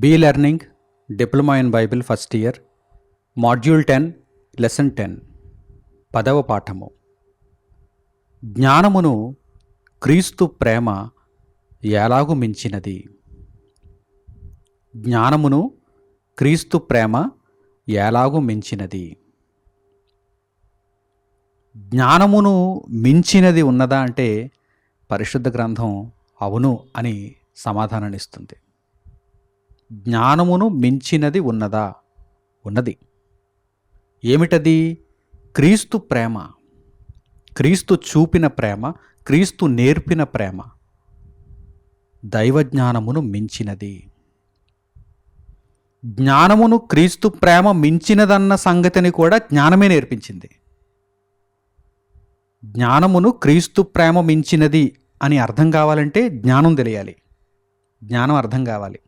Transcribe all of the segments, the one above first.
B learning diploma in Bible first year module ten lesson ten. పదవ పాఠము. జ్ఞానమును క్రీస్తు ప్రేమ ఎలాగు మించినది? జ్ఞానమును క్రీస్తు ప్రేమ ఎలాగు మించినది? జ్ఞానమును మించినది ఉన్నదా అంటే పరిశుద్ధ గ్రంథం అవును అని సమాధానాన్నిస్తుంది జ్ఞానమును మించినది ఉన్నదా? ఉన్నది. ఏమిటది? క్రీస్తు ప్రేమ. క్రీస్తు చూపిన ప్రేమ క్రీస్తు నేర్పిన ప్రేమ. దైవజ్ఞానమును మించినది. జ్ఞానమును క్రీస్తు ప్రేమ మించినదన్న సంగతిని కూడా జ్ఞానమే నేర్పించింది. జ్ఞానమును క్రీస్తు ప్రేమ మించినది అని అర్థం కావాలంటే జ్ఞానం తెలియాలి. జ్ఞానం అర్థం కావాలి.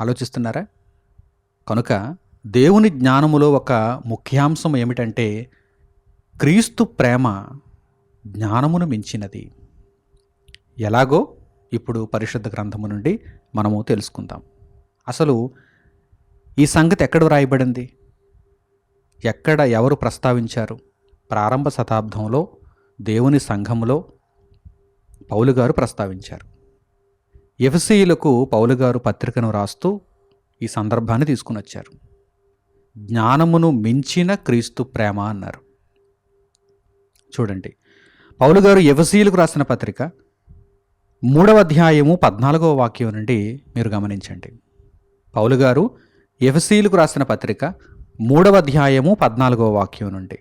ఆలోచిస్తున్నారా? కనుక దేవుని జ్ఞానములో ఒక ముఖ్యాంశం ఏమిటంటే క్రీస్తు ప్రేమ జ్ఞానమును మించినది. ఎలాగో? ఇప్పుడు పరిశుద్ధ గ్రంథము నుండి మనము తెలుసుకుందాం. అసలు ఈ సంగతి ఎక్కడ వ్రాయబడింది? ఎక్కడ ఎవరు ప్రస్తావించారు? ప్రారంభ శతాబ్దంలో దేవుని సంఘములో పౌలు గారు ప్రస్తావించారు. ఎఫ్సీలకు పౌలు గారు పత్రికను రాస్తూ ఈ సందర్భాన్ని తీసుకుని వచ్చారు. జ్ఞానమును మించిన క్రీస్తు ప్రేమ అన్నారు. చూడండి పౌలు గారు రాసిన పత్రిక మూడవ అధ్యాయము పద్నాలుగవ వాక్యం నుండి మీరు గమనించండి. పౌలు గారు రాసిన పత్రిక మూడవ అధ్యాయము పద్నాలుగవ వాక్యం నుండి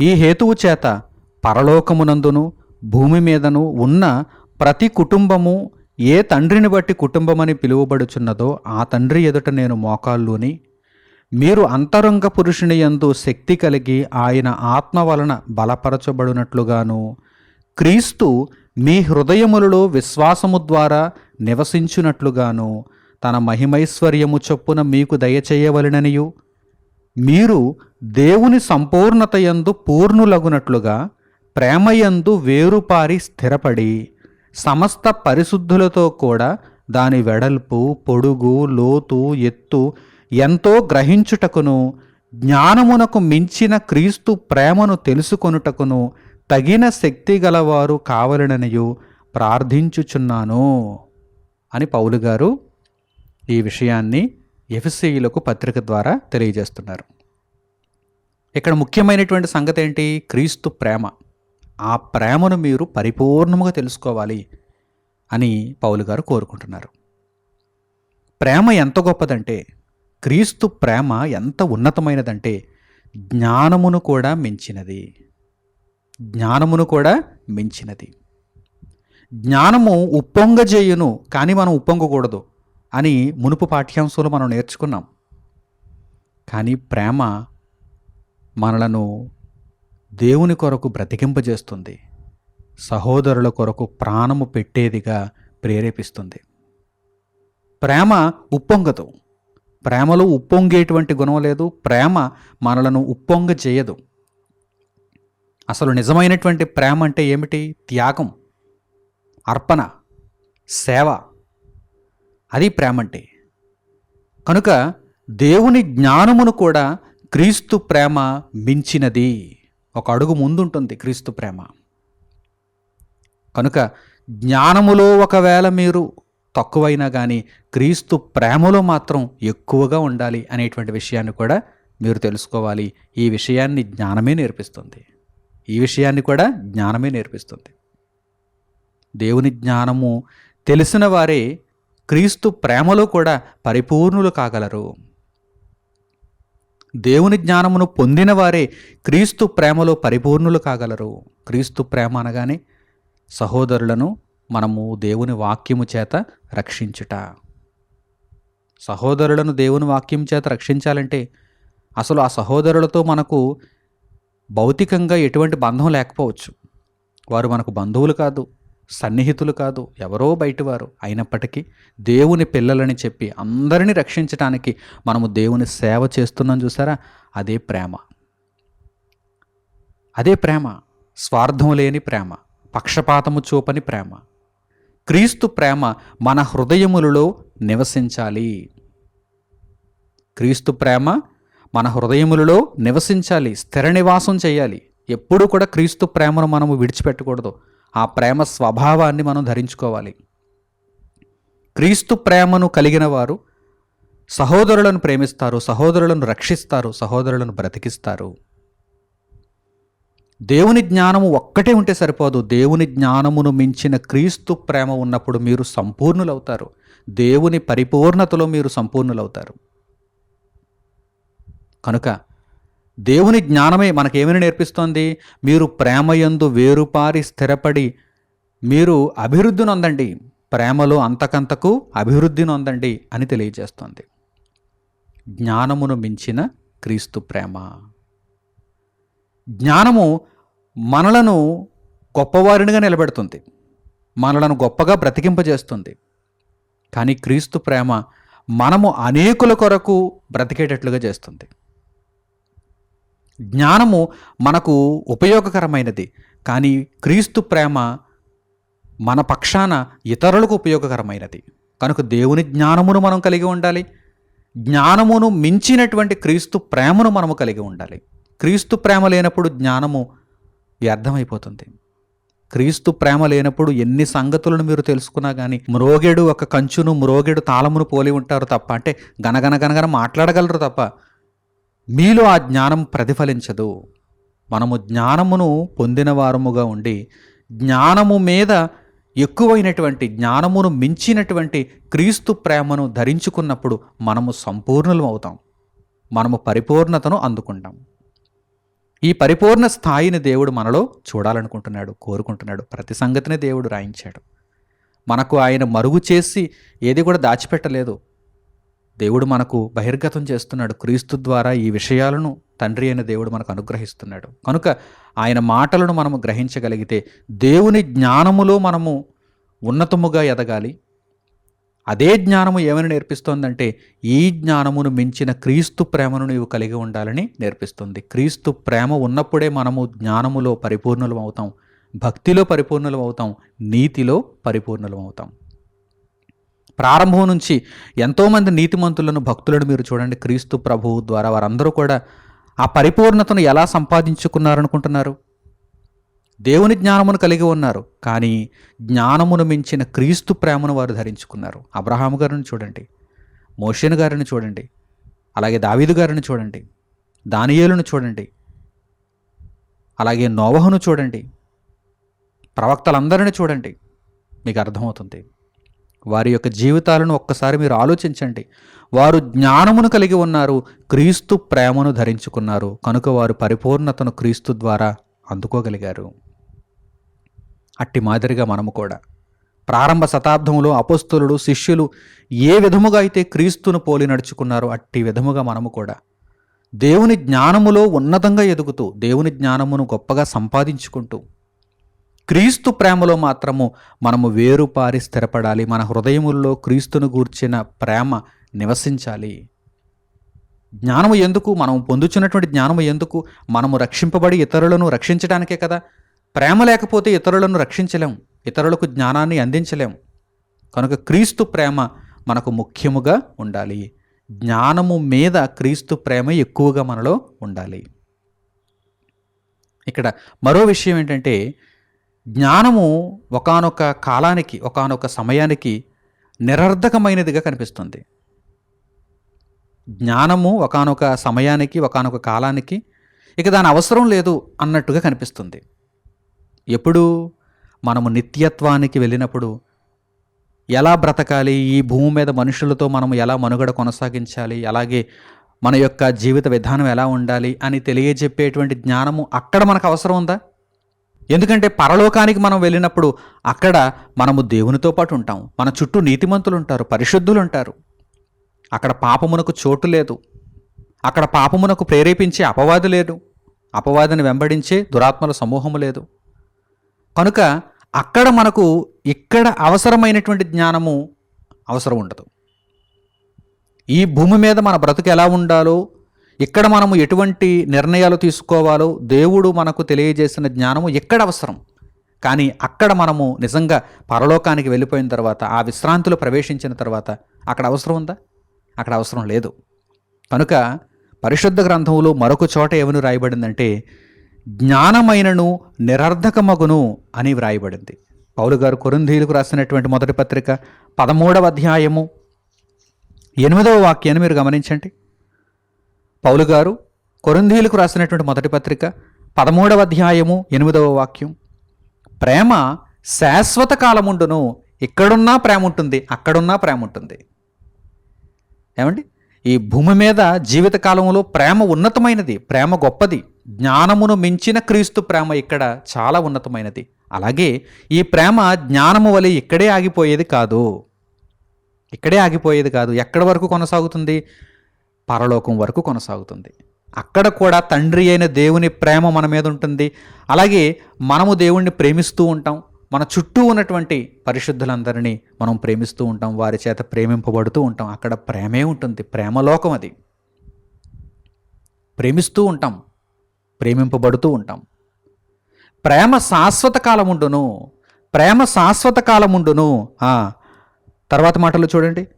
ఈ హేతువు చేత పరలోకమునందును భూమి మీదను ఉన్న ప్రతి కుటుంబము ఏ తండ్రిని బట్టి కుటుంబమని పిలువబడుచున్నదో ఆ తండ్రి ఎదుట నేను మోకాళ్ళుని. మీరు అంతరంగ పురుషుని యందు శక్తి కలిగి ఆయన ఆత్మ వలన బలపరచబడినట్లుగాను క్రీస్తు మీ హృదయములలో విశ్వాసము ద్వారా నివసించునట్లుగాను తన మహిమైశ్వర్యము చొప్పున మీకు దయచేయవలననియు. మీరు దేవుని సంపూర్ణతయందు పూర్ణులగునట్లుగా ప్రేమయందు వేరుపారి స్థిరపడి సమస్త పరిశుద్ధులతో కూడా దాని వెడల్పు పొడుగు లోతు ఎత్తు ఎంతో గ్రహించుటకును జ్ఞానమునకు మించిన క్రీస్తు ప్రేమను తెలుసుకొనుటకును తగిన శక్తి గలవారు కావలననియు ప్రార్థించుచున్నాను అని పౌలు గారు ఈ విషయాన్ని ఎఫ్సిఈలకు పత్రిక ద్వారా తెలియజేస్తున్నారు. ఇక్కడ ముఖ్యమైనటువంటి సంగతి ఏంటి క్రీస్తు ప్రేమ. ఆ ప్రేమను మీరు పరిపూర్ణముగా తెలుసుకోవాలి అని పౌలు గారు కోరుకుంటున్నారు. ప్రేమ ఎంత గొప్పదంటే క్రీస్తు ప్రేమ ఎంత ఉన్నతమైనదంటే జ్ఞానమును కూడా మించినది. జ్ఞానమును కూడా మించినది. జ్ఞానము ఉప్పొంగజేయును కానీ మనం ఉప్పొంగకూడదు అని మునుపు పాఠ్యాంశంలో మనం నేర్చుకున్నాం. కానీ ప్రేమ మనలను దేవుని కొరకు బ్రతికింపజేస్తుంది. సహోదరుల కొరకు ప్రాణము పెట్టేదిగా ప్రేరేపిస్తుంది. ప్రేమ ఉప్పొంగదు. ప్రేమలో ఉప్పొంగేటువంటి గుణం లేదు. ప్రేమ మనలను ఉప్పొంగ చేయదు. అసలు నిజమైనటువంటి ప్రేమ అంటే ఏమిటి? త్యాగం అర్పణ సేవ. అది ప్రేమ అంటే. కనుక దేవుని జ్ఞానమును కూడా క్రీస్తు ప్రేమ మించినది. ఒక అడుగు ముందుంటుంది క్రీస్తు ప్రేమ. కనుక జ్ఞానములో ఒకవేళ మీరు తక్కువైనా కానీ క్రీస్తు ప్రేమలో మాత్రం ఎక్కువగా ఉండాలి అనేటువంటి విషయాన్ని కూడా మీరు తెలుసుకోవాలి. ఈ విషయాన్ని జ్ఞానమే నేర్పిస్తుంది. ఈ విషయాన్ని కూడా జ్ఞానమే నేర్పిస్తుంది. దేవుని జ్ఞానము తెలిసిన వారే క్రీస్తు ప్రేమలో కూడా పరిపూర్ణులు కాగలరు. దేవుని జ్ఞానమును పొందిన వారే క్రీస్తు ప్రేమలో పరిపూర్ణులు కాగలరు. క్రీస్తు ప్రేమ అనగానే సహోదరులను మనము దేవుని వాక్యము చేత రక్షించుట. సహోదరులను దేవుని వాక్యం చేత రక్షించాలంటే అసలు ఆ సహోదరులతో మనకు భౌతికంగా ఎటువంటి బంధం లేకపోవచ్చు. వారు మనకు బంధువులు కాదు. సన్నిహితులు కాదు ఎవరో బయటివారు. అయినప్పటికీ దేవుని పిల్లలని చెప్పి అందరినీ రక్షించడానికి మనము దేవుని సేవ చేస్తున్నాం చూసారా? అదే ప్రేమ. అదే ప్రేమ. స్వార్థం లేని ప్రేమ. పక్షపాతము చూపని ప్రేమ. క్రీస్తు ప్రేమ మన హృదయములలో నివసించాలి. క్రీస్తు ప్రేమ మన హృదయములలో నివసించాలి. స్థిర నివాసం చేయాలి. ఎప్పుడూ కూడా క్రీస్తు ప్రేమను మనము విడిచిపెట్టకూడదు. ఆ ప్రేమ స్వభావాన్ని మనం ధరించుకోవాలి. క్రీస్తు ప్రేమను కలిగిన వారు సహోదరులను ప్రేమిస్తారు సహోదరులను రక్షిస్తారు సహోదరులను బ్రతికిస్తారు. దేవుని జ్ఞానము ఒక్కటే ఉంటే సరిపోదు. దేవుని జ్ఞానమును మించిన క్రీస్తు ప్రేమ ఉన్నప్పుడు మీరు సంపూర్ణులవుతారు. దేవుని పరిపూర్ణతలో మీరు సంపూర్ణులవుతారు. కనుక దేవుని జ్ఞానమే మనకేమని నేర్పిస్తోంది? మీరు ప్రేమయందు వేరుపారి స్థిరపడి మీరు అభివృద్ధి నొందండి. ప్రేమలో అంతకంతకు అభివృద్ధి నొందండి అని తెలియజేస్తోంది. జ్ఞానమును మించిన క్రీస్తు ప్రేమ. జ్ఞానము మనలను గొప్పవారినిగా నిలబెడుతుంది. మనలను గొప్పగా బ్రతికింపజేస్తుంది. కానీ క్రీస్తు ప్రేమ మనము అనేకుల కొరకు బ్రతికేటట్లుగా చేస్తుంది. జ్ఞానము మనకు ఉపయోగకరమైనది. కానీ క్రీస్తు ప్రేమ మన పక్షాన ఇతరులకు ఉపయోగకరమైనది. కనుక దేవుని జ్ఞానమును మనం కలిగి ఉండాలి. జ్ఞానమును మించినటువంటి క్రీస్తు ప్రేమను మనము కలిగి ఉండాలి. క్రీస్తు ప్రేమ లేనప్పుడు జ్ఞానము వ్యర్థమైపోతుంది. క్రీస్తు ప్రేమ లేనప్పుడు ఎన్ని సంగతులను మీరు తెలుసుకున్నా కానీ మ్రోగెడు ఒక కంచును మ్రోగెడు తాళమును పోలి ఉంటారు తప్ప అంటే గనగన గనగన మాట్లాడగలరు తప్ప మీలో ఆ జ్ఞానం ప్రతిఫలించదు. మనము జ్ఞానమును పొందిన వారముగా ఉండి జ్ఞానము మీద ఎక్కువైనటువంటి జ్ఞానమును మించినటువంటి క్రీస్తు ప్రేమను ధరించుకున్నప్పుడు మనము సంపూర్ణులం అవుతాం. మనము పరిపూర్ణతను అందుకుంటాం. ఈ పరిపూర్ణ స్థాయిని దేవుడు మనలో చూడాలనుకుంటున్నాడు కోరుకుంటున్నాడు. ప్రతి సంగతిని దేవుడు రాయించాడు. మనకు ఆయన మరుగు చేసి ఏది కూడా దాచిపెట్టలేదు. దేవుడు మనకు బహిర్గతం చేస్తున్నాడు. క్రీస్తు ద్వారా ఈ విషయాలను తండ్రి అయిన దేవుడు మనకు అనుగ్రహిస్తున్నాడు. కనుక ఆయన మాటలను మనము గ్రహించగలిగితే దేవుని జ్ఞానములో మనము ఉన్నతముగా ఎదగాలి. అదే జ్ఞానము ఏమని నేర్పిస్తోందంటే ఈ జ్ఞానమును మించిన క్రీస్తు ప్రేమను నీవు కలిగి ఉండాలని నేర్పిస్తుంది. క్రీస్తు ప్రేమ ఉన్నప్పుడే మనము జ్ఞానములో పరిపూర్ణులం అవుతాం భక్తిలో పరిపూర్ణులం అవుతాం నీతిలో పరిపూర్ణులం అవుతాం ప్రారంభం నుంచి ఎంతోమంది నీతిమంతులను భక్తులను మీరు చూడండి. క్రీస్తు ప్రభువు ద్వారా వారందరూ కూడా ఆ పరిపూర్ణతను ఎలా సంపాదించుకున్నారనుకుంటున్నారు? దేవుని జ్ఞానమును కలిగి ఉన్నారు. కానీ జ్ఞానమును మించిన క్రీస్తు ప్రేమను వారు ధరించుకున్నారు. అబ్రహాము గారిని చూడండి. మోషన్ గారిని చూడండి. అలాగే దావీదు గారిని చూడండి. దానియేలును చూడండి. అలాగే నోవహును చూడండి. ప్రవక్తలందరిని చూడండి. మీకు అర్థమవుతుంది. వారి యొక్క జీవితాలను ఒక్కసారి మీరు ఆలోచించండి. వారు జ్ఞానమును కలిగి ఉన్నారు క్రీస్తు ప్రేమను ధరించుకున్నారు. కనుక వారు పరిపూర్ణతను క్రీస్తు ద్వారా అందుకోగలిగారు. అట్టి మాదిరిగా మనము కూడా. ప్రారంభ శతాబ్దంలో అపస్తులుడు శిష్యులు ఏ విధముగా అయితే క్రీస్తును పోలి నడుచుకున్నారో అట్టి విధముగా మనము కూడా దేవుని జ్ఞానములో ఉన్నతంగా ఎదుగుతూ దేవుని జ్ఞానమును గొప్పగా సంపాదించుకుంటూ క్రీస్తు ప్రేమలో మాత్రము మనము వేరుపారి స్థిరపడాలి. మన హృదయముల్లో క్రీస్తును గూర్చిన ప్రేమ నివసించాలి. జ్ఞానము ఎందుకు? మనం పొందుచున్నటువంటి జ్ఞానము ఎందుకు? మనము రక్షింపబడి ఇతరులను రక్షించడానికే కదా. ప్రేమ లేకపోతే ఇతరులను రక్షించలేం. ఇతరులకు జ్ఞానాన్ని అందించలేం. కనుక క్రీస్తు ప్రేమ మనకు ముఖ్యముగా ఉండాలి. జ్ఞానము మీద క్రీస్తు ప్రేమ ఎక్కువగా మనలో ఉండాలి. ఇక్కడ మరో విషయం ఏంటంటే జ్ఞానము ఒకానొక కాలానికి ఒకానొక సమయానికి నిరర్ధకమైనదిగా కనిపిస్తుంది. జ్ఞానము ఒకానొక సమయానికి ఒకానొక కాలానికి ఇక దాని అవసరం లేదు అన్నట్టుగా కనిపిస్తుంది. ఎప్పుడు మనము నిత్యత్వానికి వెళ్ళినప్పుడు ఎలా బ్రతకాలి ఈ భూమి మీద మనుషులతో మనము ఎలా మనుగడ కొనసాగించాలి అలాగే మన యొక్క జీవిత విధానం ఎలా ఉండాలి అని తెలియజెప్పేటువంటి జ్ఞానము అక్కడ మనకు అవసరం ఉందా? ఎందుకంటే పరలోకానికి మనం వెళ్ళినప్పుడు అక్కడ మనము దేవునితో పాటు ఉంటాం. మన చుట్టూ నీతిమంతులు ఉంటారు పరిశుద్ధులు ఉంటారు అక్కడ పాపమునకు చోటు లేదు. అక్కడ పాపమునకు ప్రేరేపించే అపవాది లేదు. అపవాదిని వెంబడించే దురాత్మల సమూహము లేదు. కనుక అక్కడ మనకు ఇక్కడ అవసరమైనటువంటి జ్ఞానము అవసరం ఉండదు. ఈ భూమి మీద మన బ్రతుకు ఎలా ఉండాలో ఇక్కడ మనము ఎటువంటి నిర్ణయాలు తీసుకోవాలో దేవుడు మనకు తెలియజేసిన జ్ఞానము ఎక్కడ అవసరం? కానీ అక్కడ మనము నిజంగా పరలోకానికి వెళ్ళిపోయిన తర్వాత ఆ విశ్రాంతిలో ప్రవేశించిన తర్వాత అక్కడ అవసరం ఉందా? అక్కడ అవసరం లేదు. కనుక పరిశుద్ధ గ్రంథంలో మరొక చోట ఏమని రాయబడిందంటే జ్ఞానమైనను నిరర్ధకమగును అని వ్రాయబడింది. పౌలు గారు కొరింథీలకు రాసినటువంటి మొదటి పత్రిక పదమూడవ అధ్యాయము ఎనిమిదవ వాక్యాన్ని మీరు గమనించండి. పౌలు గారు కొరంధీలకు రాసినటువంటి మొదటి పత్రిక పదమూడవ అధ్యాయము ఎనిమిదవ వాక్యం. ప్రేమ శాశ్వత కాలముండును ఇక్కడున్నా ప్రేమ ఉంటుంది అక్కడున్నా ప్రేమ ఉంటుంది ఏమండి? ఈ భూమి మీద జీవితకాలంలో ప్రేమ ఉన్నతమైనది ప్రేమ గొప్పది. జ్ఞానమును మించిన క్రీస్తు ప్రేమ ఇక్కడ చాలా ఉన్నతమైనది. అలాగే ఈ ప్రేమ జ్ఞానము వలె ఇక్కడే ఆగిపోయేది కాదు. ఇక్కడే ఆగిపోయేది కాదు. ఎక్కడి వరకు కొనసాగుతుంది? పరలోకం వరకు కొనసాగుతుంది. అక్కడ కూడా తండ్రి అయిన దేవుని ప్రేమ మన మీద ఉంటుంది. అలాగే మనము దేవుణ్ణి ప్రేమిస్తూ ఉంటాం. మన చుట్టూ ఉన్నటువంటి పరిశుద్ధులందరినీ మనం ప్రేమిస్తూ ఉంటాం. వారి చేత ప్రేమింపబడుతూ ఉంటాం. అక్కడ ప్రేమే ఉంటుంది. ప్రేమలోకం అది. ప్రేమిస్తూ ఉంటాం. ప్రేమింపబడుతూ ఉంటాం. ప్రేమ శాశ్వత కాలముండును ప్రేమ శాశ్వత కాలముండును తర్వాత మాటలు చూడండి.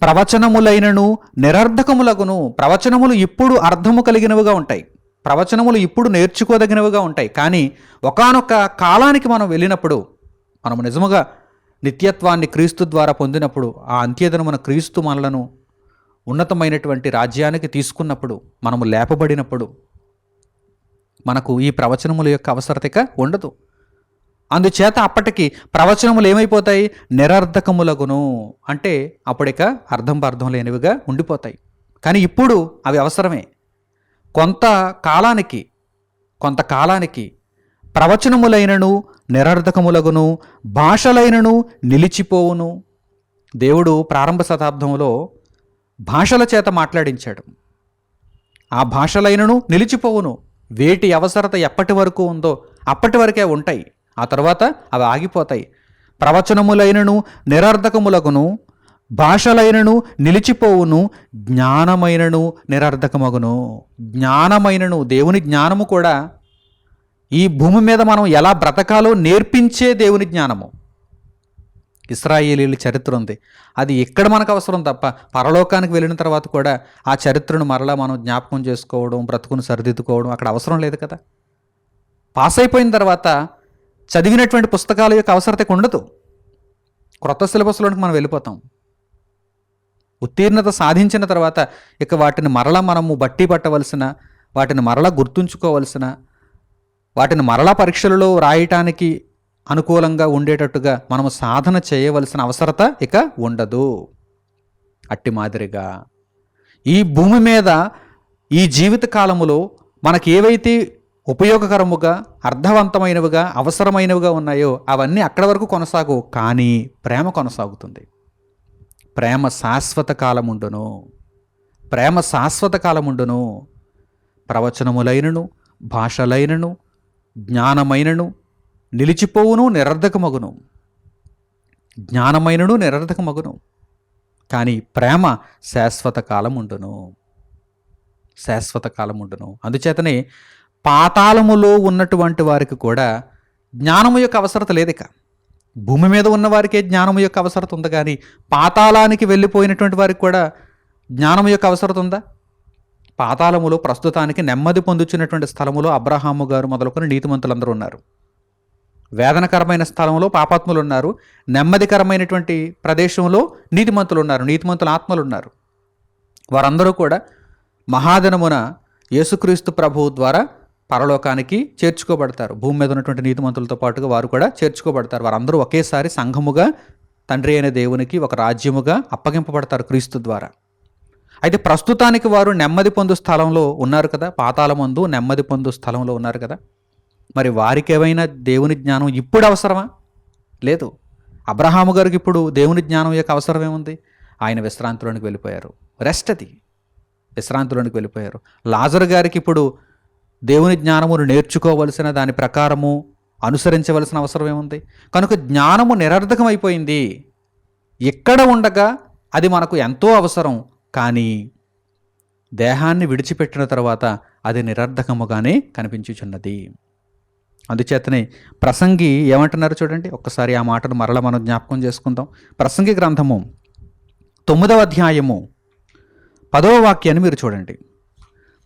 ప్రవచనములైనను నిరర్ధకములగును. ప్రవచనములు ఇప్పుడు అర్థము కలిగినవిగా ఉంటాయి. ప్రవచనములు ఇప్పుడు నేర్చుకోదగినవిగా ఉంటాయి. కానీ ఒకనొక కాలానికి మనం వెళ్ళినప్పుడు మనం నిజముగా నిత్యత్వాన్ని క్రీస్తు ద్వారా పొందినప్పుడు ఆ అంత్యదినమున క్రీస్తు మనలను ఉన్నతమైనటువంటి రాజ్యానికి తీసుకున్నప్పుడు మనము లేపబడినప్పుడు మనకు ఈ ప్రవచనముల యొక్క అవసరత ఉండదు. అందుచేత అప్పటికి ప్రవచనములు ఏమైపోతాయి? నిరర్ధకములగును అంటే అప్పటిక అర్థం అర్థం లేనివిగా ఉండిపోతాయి. కానీ ఇప్పుడు అవి అవసరమే. కొంత కాలానికి కొంతకాలానికి ప్రవచనములైనను నిరర్ధకములగును భాషలైనను నిలిచిపోవును. దేవుడు ప్రారంభ శతాబ్దంలో భాషల చేత మాట్లాడించాడు. ఆ భాషలైనను నిలిచిపోవును. వేటి అవసరత ఎప్పటి వరకు ఉందో అప్పటి వరకే ఉంటాయి. ఆ తర్వాత అవి ఆగిపోతాయి. ప్రవచనములైనను నిరర్ధకములగును భాషలైనను నిలిచిపోవును జ్ఞానమైనను నిరర్ధకమగును. జ్ఞానమైనను దేవుని జ్ఞానము కూడా ఈ భూమి మీద మనం ఎలా బ్రతకాలో నేర్పించే దేవుని జ్ఞానము. ఇస్రాయేలీల చరిత్ర ఉంది. అది ఎక్కడ మనకు అవసరం తప్ప పరలోకానికి వెళ్ళిన తర్వాత కూడా ఆ చరిత్రను మరలా మనం జ్ఞాపకం చేసుకోవడం బ్రతుకును సరిదిద్దుకోవడం అక్కడ అవసరం లేదు కదా. పాస్ అయిపోయిన తర్వాత చదివినటువంటి పుస్తకాల యొక్క అవసరత ఉండదు. క్రొత్త సిలబస్లోనికి మనం వెళ్ళిపోతాం. ఉత్తీర్ణత సాధించిన తర్వాత ఇక వాటిని మరలా మనము బట్టి పట్టవలసిన వాటిని మరలా గుర్తుంచుకోవలసిన వాటిని మరలా పరీక్షలలో రాయటానికి అనుకూలంగా ఉండేటట్టుగా మనము సాధన చేయవలసిన అవసరత ఇక ఉండదు. అట్టి మాదిరిగా ఈ భూమి మీద ఈ జీవిత కాలములో మనకి ఏవైతే ఉపయోగకరముగా అర్థవంతమైనవిగా అవసరమైనవిగా ఉన్నాయో అవన్నీ అక్కడ వరకు కొనసాగు. కానీ ప్రేమ కొనసాగుతుంది. ప్రేమ శాశ్వత కాలముండును. ప్రేమ శాశ్వత కాలముండును. ప్రవచనములైనను భాషలైనను జ్ఞానమైనను నిలిచిపోవును నిరర్ధకమగును. జ్ఞానమైనను నిరర్ధకమగును. కానీ ప్రేమ శాశ్వత కాలముండును. శాశ్వత కాలముండును. అందుచేతనే పాతాళములో ఉన్నటువంటి వారికి కూడా జ్ఞానము యొక్క అవసరత లేదు భూమి మీద ఉన్న వారికే జ్ఞానము యొక్క అవసరత ఉంది? కానీ పాతాళానికి వెళ్ళిపోయినటువంటి వారికి కూడా జ్ఞానము యొక్క అవసరత ఉందా? పాతాళములో ప్రస్తుతానికి నెమ్మది పొందుచున్నటువంటి స్థలములో అబ్రహాము గారు మొదలుకొని నీతిమంతులందరూ ఉన్నారు. వేదనకరమైన స్థలంలో పాపాత్ములు ఉన్నారు నెమ్మదికరమైనటువంటి ప్రదేశంలో నీతిమంతులు ఉన్నారు నీతిమంతుల ఆత్మలు ఉన్నారు వారందరూ కూడా మహాదినమున యేసుక్రీస్తు ప్రభువు ద్వారా పరలోకానికి చేర్చుకోబడతారు. భూమి మీద ఉన్నటువంటి నీతిమంతులతో పాటుగా వారు కూడా చేర్చుకోబడతారు. వారందరూ ఒకేసారి సంఘముగా తండ్రి అయిన దేవునికి ఒక రాజ్యముగా అప్పగింపబడతారు క్రీస్తు ద్వారా. అయితే ప్రస్తుతానికి వారు నెమ్మది పొందు స్థలంలో ఉన్నారు కదా? పాతాల మందు నెమ్మది పొందు స్థలంలో ఉన్నారు కదా? మరి వారికి ఏమైనా దేవుని జ్ఞానం ఇప్పుడు అవసరమా? లేదు. అబ్రహాము గారికి ఇప్పుడు దేవుని జ్ఞానం యొక్క అవసరం ఏముంది? ఆయన విశ్రాంతిలోనికి వెళ్ళిపోయారు. రెస్ట్ అది. విశ్రాంతిలోనికి వెళ్ళిపోయారు. లాజర్ గారికి ఇప్పుడు దేవుని జ్ఞానమును నేర్చుకోవలసిన దాని ప్రకారము అనుసరించవలసిన అవసరం ఏముంది? కనుక జ్ఞానము నిరర్ధకమైపోయింది ఎక్కడ ఉండగా అది మనకు ఎంతో అవసరం. కానీ దేహాన్ని విడిచిపెట్టిన తర్వాత అది నిరర్ధకముగానే కనిపించుచున్నది. అందుచేతనే ప్రసంగి ఏమంటున్నారు చూడండి? ఒక్కసారి ఆ మాటను మరల మనం జ్ఞాపకం చేసుకుందాం. ప్రసంగి గ్రంథము తొమ్మిదవ అధ్యాయము పదవ వాక్యాన్ని మీరు చూడండి.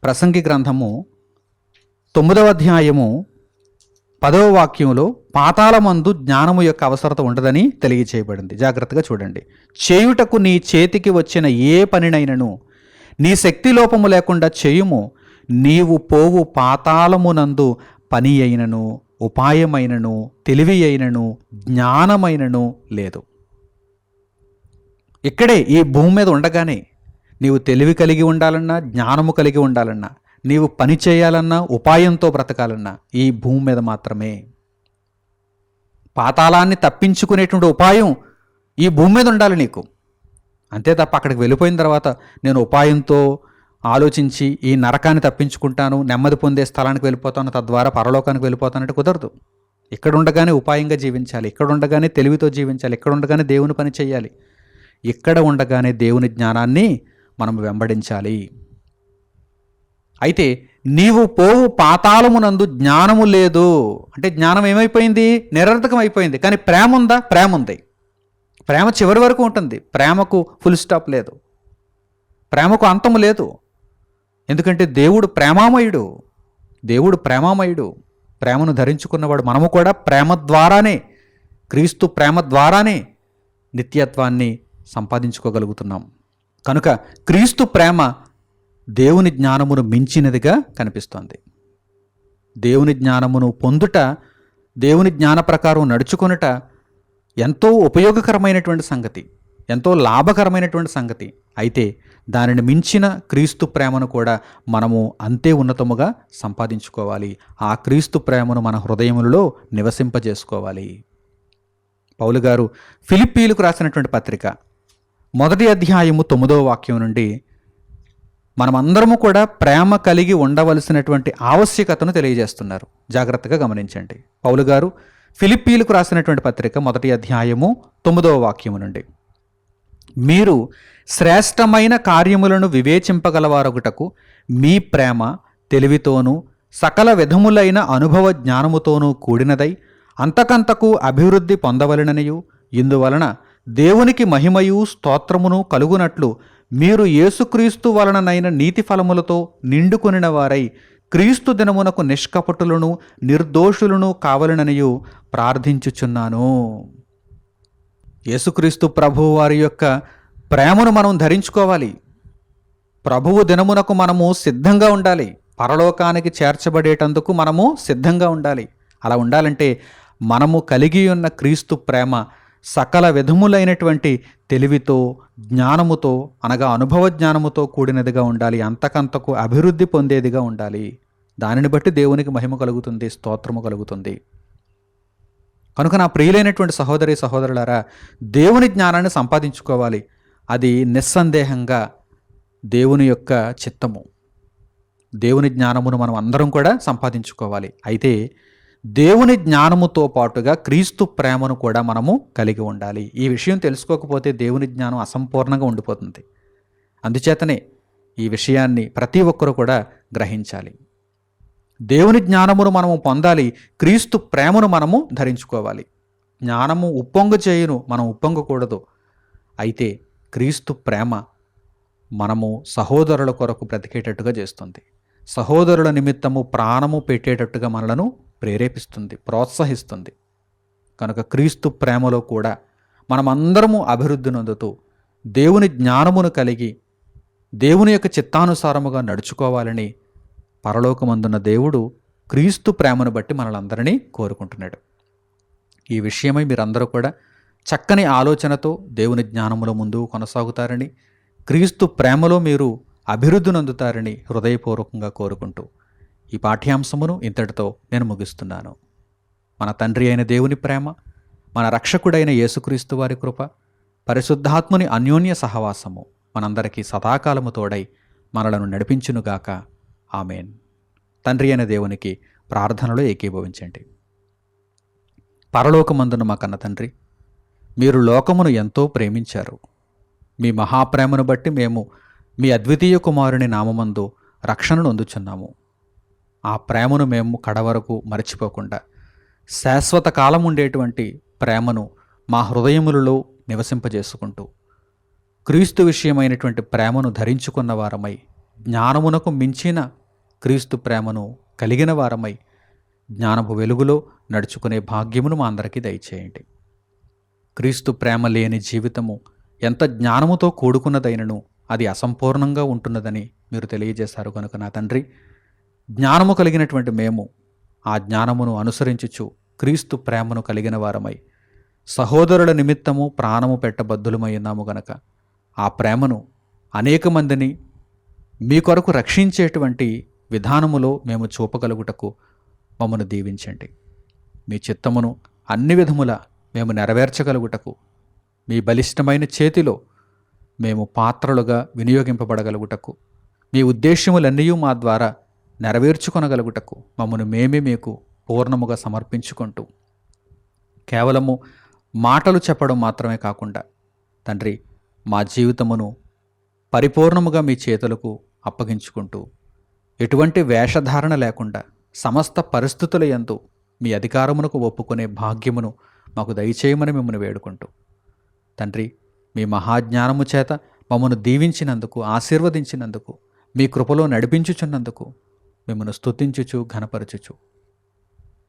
ప్రసంగి గ్రంథము తొమ్మిదవ అధ్యాయము పదవ వాక్యంలో పాతాళమందు జ్ఞానము యొక్క అవసరత ఉండదని తెలియచేయబడింది. జాగ్రత్తగా చూడండి. చేయుటకు నీ చేతికి వచ్చిన ఏ పనినైనను నీ శక్తి లోపము లేకుండా చేయుము నీవు పోవు పాతాళమునందు పని అయినను ఉపాయమైనను తెలివి అయినను జ్ఞానమైనను లేదు. ఇక్కడే ఈ భూమి మీద ఉండగానే నీవు తెలివి కలిగి ఉండాలన్నా జ్ఞానము కలిగి ఉండాలన్నా నీవు పని చేయాలన్నా ఉపాయంతో బ్రతకాలన్నా ఈ భూమి మీద మాత్రమే. పాతాళాన్ని తప్పించుకునేటువంటి ఉపాయం ఈ భూమి మీద ఉండాలి నీకు. అంతే తప్ప అక్కడికి వెళ్ళిపోయిన తర్వాత నేను ఉపాయంతో ఆలోచించి ఈ నరకాన్ని తప్పించుకుంటాను నెమ్మది పొందే స్థలానికి వెళ్ళిపోతాను తద్వారా పరలోకానికి వెళ్ళిపోతానంటే కుదరదు. ఇక్కడ ఉండగానే ఉపాయంగా జీవించాలి ఇక్కడ ఉండగానే తెలివితో జీవించాలి ఇక్కడ ఉండగానే దేవుని పని చేయాలి. ఇక్కడ ఉండగానే దేవుని జ్ఞానాన్ని మనం వెంబడించాలి. అయితే నీవు పోవు పాతాళమునందు జ్ఞానము లేదు. అంటే జ్ఞానం ఏమైపోయింది? నిరర్థకం అయిపోయింది కానీ ప్రేమ ఉందా? ప్రేమ ఉంది. ప్రేమ చివరి వరకు ఉంటుంది. ప్రేమకు ఫుల్ స్టాప్ లేదు. ప్రేమకు అంతము లేదు. ఎందుకంటే దేవుడు ప్రేమామయుడు. దేవుడు ప్రేమామయుడు. ప్రేమను ధరించుకున్నవాడు మనము కూడా ప్రేమ ద్వారానే క్రీస్తు ప్రేమ ద్వారానే నిత్యత్వాన్ని సంపాదించుకోగలుగుతున్నాం. కనుక క్రీస్తు ప్రేమ దేవుని జ్ఞానమును మించినదిగా కనిపిస్తోంది. దేవుని జ్ఞానమును పొందుట దేవుని జ్ఞాన ప్రకారం నడుచుకొనుట ఎంతో ఉపయోగకరమైనటువంటి సంగతి ఎంతో లాభకరమైనటువంటి సంగతి. అయితే దానిని మించిన క్రీస్తు ప్రేమను కూడా మనము అంతే ఉన్నతముగా సంపాదించుకోవాలి. ఆ క్రీస్తు ప్రేమను మన హృదయములలో నివసింపజేసుకోవాలి. పౌలు గారు ఫిలిప్పీలకు రాసినటువంటి పత్రిక మొదటి అధ్యాయము తొమ్మిదవ వాక్యం నుండి మనమందరము కూడా ప్రేమ కలిగి ఉండవలసినటువంటి ఆవశ్యకతను తెలియజేస్తున్నారు. జాగ్రత్తగా గమనించండి. పౌలు గారు ఫిలిప్పీలకు రాసినటువంటి పత్రిక మొదటి అధ్యాయము తొమ్మిదవ వాక్యము నుండి. మీరు శ్రేష్టమైన కార్యములను వివేచింపగలవారొకటకు మీ ప్రేమ తెలివితోనూ సకల విధములైన అనుభవ జ్ఞానముతోనూ కూడినదై అంతకంతకు అభివృద్ధి పొందవలననియు. ఇందువలన దేవునికి మహిమయు స్తోత్రమును కలుగునట్లు మీరు యేసుక్రీస్తు వలననైన నీతి ఫలములతో నిండుకొనిన వారై క్రీస్తు దినమునకు నిష్కపటులను నిర్దోషులను కావలననియు ప్రార్థించుచున్నాను. యేసుక్రీస్తు ప్రభువు వారి యొక్క ప్రేమను మనం ధరించుకోవాలి. ప్రభువు దినమునకు మనము సిద్ధంగా ఉండాలి. పరలోకానికి చేర్చబడేటందుకు మనము సిద్ధంగా ఉండాలి. అలా ఉండాలంటే మనము కలిగి ఉన్న క్రీస్తు ప్రేమ సకల విధములైనటువంటి తెలివితో జ్ఞానముతో అనగా అనుభవ జ్ఞానముతో కూడినదిగా ఉండాలి. అంతకంతకు అభివృద్ధి పొందేదిగా ఉండాలి. దానిని బట్టి దేవునికి మహిమ కలుగుతుంది స్తోత్రము కలుగుతుంది. కనుక నా ప్రియులైనటువంటి సహోదరి సహోదరులారా దేవుని జ్ఞానాన్ని సంపాదించుకోవాలి. అది నిస్సందేహంగా దేవుని యొక్క చిత్తము. దేవుని జ్ఞానమును మనం అందరం కూడా సంపాదించుకోవాలి. అయితే దేవుని జ్ఞానముతో పాటుగా క్రీస్తు ప్రేమను కూడా మనము కలిగి ఉండాలి. ఈ విషయం తెలుసుకోకపోతే దేవుని జ్ఞానం అసంపూర్ణంగా ఉండిపోతుంది. అందుచేతనే ఈ విషయాన్ని ప్రతి ఒక్కరూ కూడా గ్రహించాలి. దేవుని జ్ఞానమును మనము పొందాలి క్రీస్తు ప్రేమను మనము ధరించుకోవాలి. జ్ఞానము ఉప్పొంగు చేయును మనం ఉప్పొంగకూడదు. అయితే క్రీస్తు ప్రేమ మనము సహోదరుల కొరకు బ్రతికేటట్టుగా చేస్తుంది. సహోదరుల నిమిత్తము ప్రాణము పెట్టేటట్టుగా మనలను ప్రేరేపిస్తుంది ప్రోత్సహిస్తుంది. కనుక క్రీస్తు ప్రేమలో కూడా మనమందరము అభివృద్ధి నొందుతూ దేవుని జ్ఞానమును కలిగి దేవుని యొక్క చిత్తానుసారముగా నడుచుకోవాలని పరలోకమందున్న దేవుడు క్రీస్తు ప్రేమను బట్టి మనలందరినీ కోరుకుంటున్నాడు. ఈ విషయమై మీరందరూ కూడా చక్కని ఆలోచనతో దేవుని జ్ఞానములో ముందు కొనసాగుతారని క్రీస్తు ప్రేమలో మీరు అభివృద్ధి నొందుతారని హృదయపూర్వకంగా కోరుకుంటూ ఈ పాఠ్యాంశమును ఇంతటితో నేను ముగిస్తున్నాను. మన తండ్రి అయిన దేవుని ప్రేమ మన రక్షకుడైన యేసుక్రీస్తు వారి కృప పరిశుద్ధాత్ముని అన్యోన్య సహవాసము మనందరికీ సదాకాలము తోడై మనలను నడిపించునుగాక ఆమెన్. తండ్రి అయిన దేవునికి ప్రార్థనలో ఏకీభవించండి. పరలోకమందున మా కన్న తండ్రి మీరు లోకమును ఎంతో ప్రేమించారు. మీ మహాప్రేమను బట్టి మేము మీ అద్వితీయ కుమారుని నామమందు రక్షణను అందుచున్నాము. ఆ ప్రేమను మేము కడవరకు మరచిపోకుండా శాశ్వత కాలం ఉండేటువంటి ప్రేమను మా హృదయములలో నివసింపజేసుకుంటూ క్రీస్తు విషయమైనటువంటి ప్రేమను ధరించుకున్న వారమై జ్ఞానమునకు మించిన క్రీస్తు ప్రేమను కలిగిన వారమై జ్ఞానపు వెలుగులో నడుచుకునే భాగ్యమును మా అందరికీ దయచేయండి. క్రీస్తు ప్రేమ లేని జీవితము ఎంత జ్ఞానముతో కూడుకున్నదైనను అది అసంపూర్ణంగా ఉంటున్నదని మీరు తెలియజేశారు కనుక నా తండ్రి. జ్ఞానము కలిగినటువంటి మేము ఆ జ్ఞానమును అనుసరించుచు క్రీస్తు ప్రేమను కలిగిన వారమై సహోదరుల నిమిత్తము ప్రాణము పెట్టబద్దులమై ఉన్నాము గనక. ఆ ప్రేమను అనేక మందిని మీ కొరకు రక్షించేటువంటి విధానములో మేము చూపగలుగుటకు మమ్మను దీవించండి. మీ చిత్తమును అన్ని విధముల మేము నెరవేర్చగలుగుటకు మీ బలిష్టమైన చేతిలో మేము పాత్రలుగా వినియోగింపబడగలుగుటకు మీ ఉద్దేశ్యములన్నీ మా ద్వారా నెరవేర్చుకొనగలుగుటకు మమ్మను మేమే మీకు పూర్ణముగా సమర్పించుకుంటూ కేవలము మాటలు చెప్పడం మాత్రమే కాకుండా తండ్రి మా జీవితమును పరిపూర్ణముగా మీ చేతులకు అప్పగించుకుంటూ ఎటువంటి వేషధారణ లేకుండా సమస్త పరిస్థితుల ఎందు మీ అధికారమునకు ఒప్పుకునే భాగ్యమును మాకు దయచేయమని మిమ్మల్ని వేడుకుంటూ తండ్రి మీ మహాజ్ఞానము చేత మమ్మను దీవించినందుకు ఆశీర్వదించినందుకు మీ కృపలో నడిపించుచున్నందుకు మిమ్మల్ని స్తుతించుచు ఘనపరచుచు.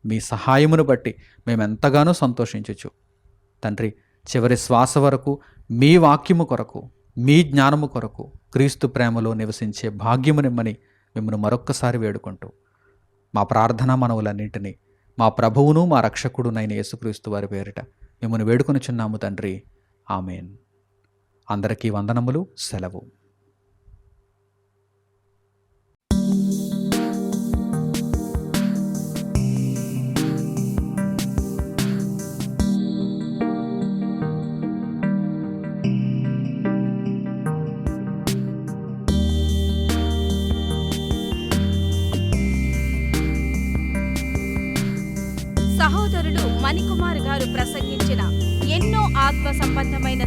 మీ సహాయమును బట్టి మేమెంతగానో సంతోషించుచు. తండ్రి చివరి శ్వాస వరకు మీ వాక్యము కొరకు మీ జ్ఞానము కొరకు క్రీస్తు ప్రేమలో నివసించే భాగ్యమునిమ్మని మిమ్మల్ని మరొక్కసారి వేడుకుంటూ మా ప్రార్థన మనవులన్నింటినీ మా ప్రభువును మా రక్షకుడునైన యేసుక్రీస్తు వారి పేరిట మిమ్మల్ని వేడుకొనిచున్నాము తండ్రి. ఆమెన్. అందరికీ వందనములు సెలవు.